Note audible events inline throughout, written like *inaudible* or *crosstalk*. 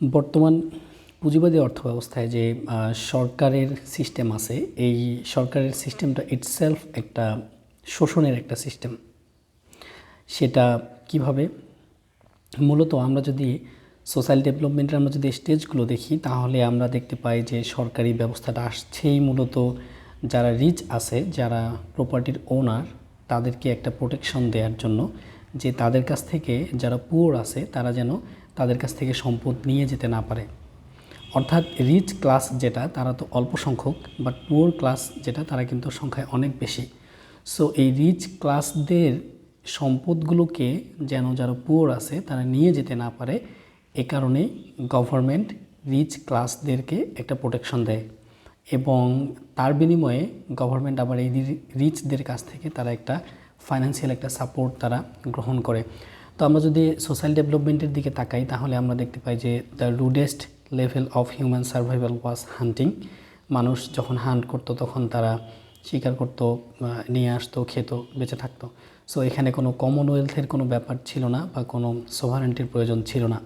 বর্তমান পুঁজিবাদী অর্থ ব্যবস্থায় যে সরকারের সিস্টেম আছে, এই সরকারের সিস্টেমটা ইটসেলফ একটা শোষণের একটা সিস্টেম সেটা কীভাবে? মূলত আমরা যদি সোশ্যাল ডেভেলপমেন্টের আমরা যদি স্টেজগুলো দেখি, তাহলে আমরা দেখতে পাই যে, সরকারি ব্যবস্থাটা আসছেই মূলত যারা রিচ আছে, যারা প্রপার্টির ওনার তাদেরকে একটা প্রোটেকশন দেওয়ার জন্য যে, তাদের কাছ থেকে যারা পুয়ার আছে, তারা যেন তাদের কাছ থেকে সম্পদ নিয়ে যেতে না পারে। অর্থাৎ রিচ ক্লাস যেটা, তারা তো অল্প সংখ্যক বাট পুয়ার ক্লাস যেটা, তারা কিন্তু সংখ্যায় অনেক বেশি। সো এই রিচ ক্লাসদের সম্পদগুলোকে যেন যারা পুয়ার আছে, তারা নিয়ে যেতে না পারে, এ কারণে গভর্নমেন্ট রিচ ক্লাসদেরকে একটা প্রোটেকশন দেয়। এবং তার বিনিময়ে গভর্নমেন্ট আবার এই রিচদের কাছ থেকে তারা একটা ফাইন্যান্সিয়াল একটা সাপোর্ট তারা গ্রহণ করে। তো আমরা যদি সোশ্যাল ডেভেলপমেন্টের দিকে তাকাই, তাহলে আমরা দেখতে পাই যে the rudest level of human survival was hunting মানুষ যখন হান্ট করতো, তখন তারা শিকার করতো নিয়ে আসতো, খেত, বেঁচে থাকতো। সো এখানে কোনো কমনওয়েলথের কোনো ব্যাপার ছিল না, বা কোনো সোভারেন্টির প্রয়োজন ছিল না।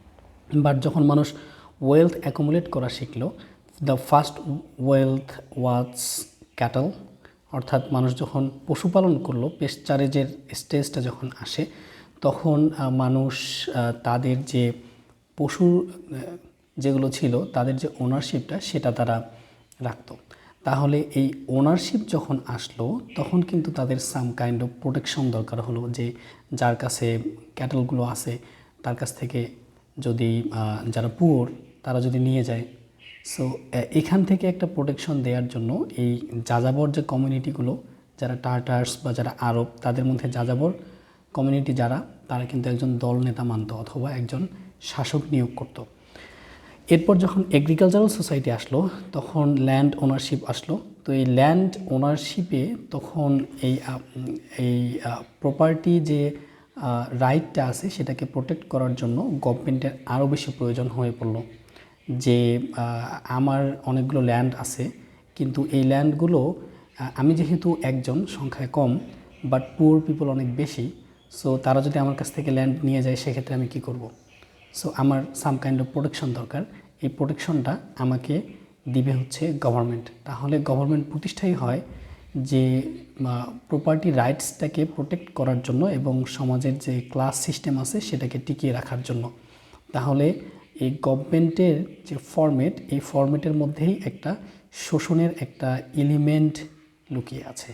*clears throat* বাট যখন মানুষ ওয়েলথ অ্যাকুমুলেট করা শিখলো the first wealth was cattle অর্থাৎ মানুষ যখন পশুপালন করল পেস্টারেজের স্টেজটা যখন আসে তখন মানুষ তাদের যে পশু যেগুলো ছিল, তাদের যে ওনারশিপটা সেটা তারা রাখতো। তাহলে এই ওনারশিপ যখন আসলো, তখন কিন্তু তাদের সাম কাইন্ড অফ প্রোটেকশন দরকার হলো যে, যার কাছে ক্যাটেলগুলো আছে, তার কাছ থেকে যদি যারা পুয়োর তারা যদি নিয়ে যায়। সো এখান থেকে একটা প্রোটেকশন দেওয়ার জন্য এই যাযাবর যে কমিউনিটিগুলো যারা টার্টার্স বা যারা আরব তাদের মধ্যে যাযাবর কমিউনিটি যারা, তারা কিন্তু একজন দল নেতা মানত অথবা একজন শাসক নিয়োগ করতো। এরপর যখন এগ্রিকালচারাল সোসাইটি আসলো, তখন ল্যান্ড ওনারশিপ আসলো। তো এই ল্যান্ড ওনারশিপে তখন এই এই প্রপার্টি যে রাইটটা আছে, সেটাকে প্রোটেক্ট করার জন্য গভর্নমেন্টের আরও বেশি প্রয়োজন হয়ে পড়ল। যে আমার অনেকগুলো ল্যান্ড আছে, কিন্তু এই ল্যান্ডগুলো আমি যেহেতু একজন, সংখ্যায় কম বাট পুয়ার পিপল অনেক বেশি সো তারা যদি আমার কাছ থেকে ল্যান্ড নিয়ে যায়, সেক্ষেত্রে আমি কি করব? সো আমার সাম কাইন্ড অফ প্রোটেকশন দরকার। এই প্রোটেকশনটা আমাকে দিবে হচ্ছে গভর্নমেন্ট তাহলে গভর্নমেন্ট প্রতিষ্ঠাই হয় যে প্রপার্টি রাইটসটাকে প্রোটেক্ট করার জন্য এবং সমাজের যে ক্লাস সিস্টেম আছে, সেটাকে টিকিয়ে রাখার জন্য। তাহলে এই গভর্নমেন্টের যে ফরম্যাট এই ফরম্যাটের মধ্যেই একটা শোষণের একটা এলিমেন্ট লুকিয়ে আছে।